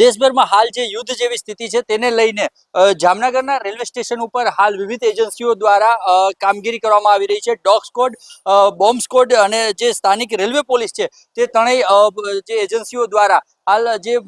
દેશભરમાં હાલ જે યુદ્ધ જેવી સ્થિતિ છે તેને લઈને જામનગરના રેલવે સ્ટેશન ઉપર હાલ વિવિધ એજન્સીઓ દ્વારા કામગીરી કરવામાં આવી રહી છે. ડોગ સ્કોડ બોમ્બ સ્કોડ અને જે સ્થાનિક રેલવે પોલીસ છે તે ત્રણેય જે એજન્સીઓ દ્વારા હાલ જે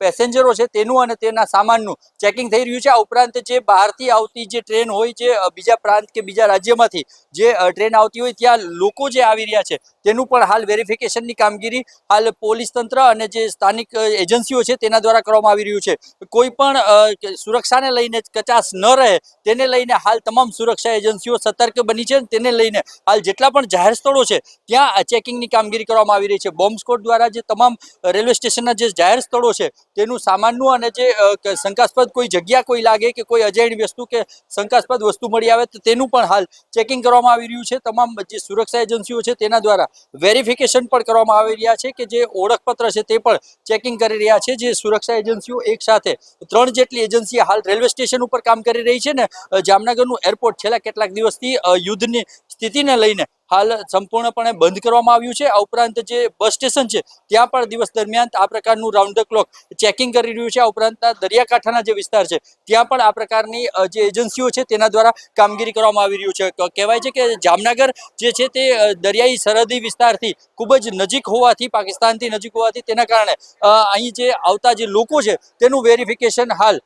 પેસેન્જરો છે તેનું અને તેના સામાનનું ચેકિંગ થઈ રહ્યું છે. આ ઉપરાંત જે બહારથી આવતી જે ટ્રેન હોય જે બીજા પ્રાંત કે બીજા રાજ્યમાંથી જે ટ્રેન આવતી હોય ત્યાં લોકો જે આવી રહ્યા છે તેનું પણ હાલ વેરિફિકેશનની કામગીરી હાલ પોલીસ તંત્ર અને જે સ્થાનિક એજન્સીઓ છે તેના દ્વારા કરવામાં આવી રહ્યું છે. કોઈ પણ સુરક્ષાને લઈને કચાશ ન રહે તેને લઈને હાલ તમામ સુરક્ષા એજન્સીઓ સતર્ક બની છે તેને લઈને હાલ જેટલા પણ જાહેર સ્થળો છે ત્યાં ચેકિંગની કામગીરી કરવામાં આવી રહી છે. બોમ્બ સ્કોડ દ્વારા જે તમામ રેલવે સ્ટેશનના જે જાહેર સ્થળો છે તેનું સામાનનું અને જે શંકાસ્પદ કોઈ જગ્યા કોઈ લાગે કે કોઈ અજાણી વસ્તુ કે શંકાસ્પદ વસ્તુ મળી આવે તો તેનું પણ હાલ ચેકિંગ કરવામાં આવી રહ્યું છે. તમામ જે સુરક્ષા એજન્સીઓ છે તેના દ્વારા વેરિફિકેશન પણ કરવામાં આવી રહ્યા છે કે જે ઓળખપત્ર છે તે પણ ચેકિંગ કરી રહ્યા છે. જે સુરક્ષા એજન્સીઓ એક સાથે ત્રણ જેટલી એજન્સી હાલ રેલવે સ્ટેશન ઉપર કામ કરી રહી છે ને જામનગરનું એરપોર્ટ છેલ્લા કેટલાક દિવસથી યુદ્ધની સ્થિતિને લઈને હાલ સંપૂર્ણપણે બંધ કરવામાં આવ્યું છે. આ ઉપરાંત જે બસ સ્ટેશન છે, ત્યાં પણ દિવસ દરમિયાન આ પ્રકારનું રાઉન્ડ ક્લોક ચેકિંગ કરી રહ્યું છે. આ ઉપરાંત દરિયાકાંઠાના જે વિસ્તાર છે, ત્યાં પણ આ પ્રકારની જે એજન્સીઓ છે, તેના દ્વારા કામગીરી કરવામાં આવી રહ્યું છે. કહેવાય છે કે જામનગર જે છે તે દરિયાઈ સરહદી વિસ્તારથી ખૂબ જ નજીક હોવાથી, પાકિસ્તાનથી નજીક હોવાથી તેના કારણે અહીં જે આવતા જે લોકો છે, તેનું વેરિફિકેશન હાલ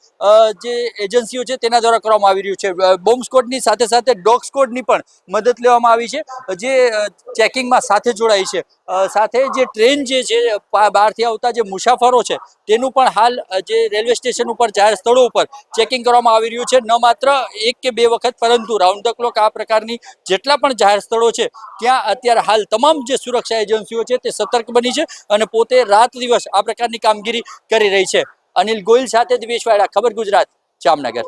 જે એજન્સીઓ છે, તેના દ્વારા કરવામાં આવી રહ્યું છે. બોમ્બ સ્કોડની સાથે સાથે ડોગ સ્કોડની પણ મદદ લેવામાં આવી છે. જે ચેકિંગમાં સાથે જોડાઈ છે. સાથે જે ટ્રેન જે છે બહારથી આવતા જે મુસાફરો છે, તેનું પણ હાલ જે રેલવે સ્ટેશન ઉપર, જાહેર સ્થળો ઉપર ચેકિંગ કરવામાં આવી રહ્યું છે. ન માત્ર એક કે બે વખત, પરંતુ રાઉન્ડ ધ ક્લોક આ પ્રકારની જેટલા પણ જાહેર સ્થળો છે, ત્યાં અત્યારે હાલ તમામ જે સુરક્ષા એજન્સીઓ છે, તે સતર્ક બની છે અને પોતે રાત દિવસ આ પ્રકારની કામગીરી કરી રહી છે. અનિલ ગોયલ સાથે દિવેશ વાડા ખબર ગુજરાત, જામનગર.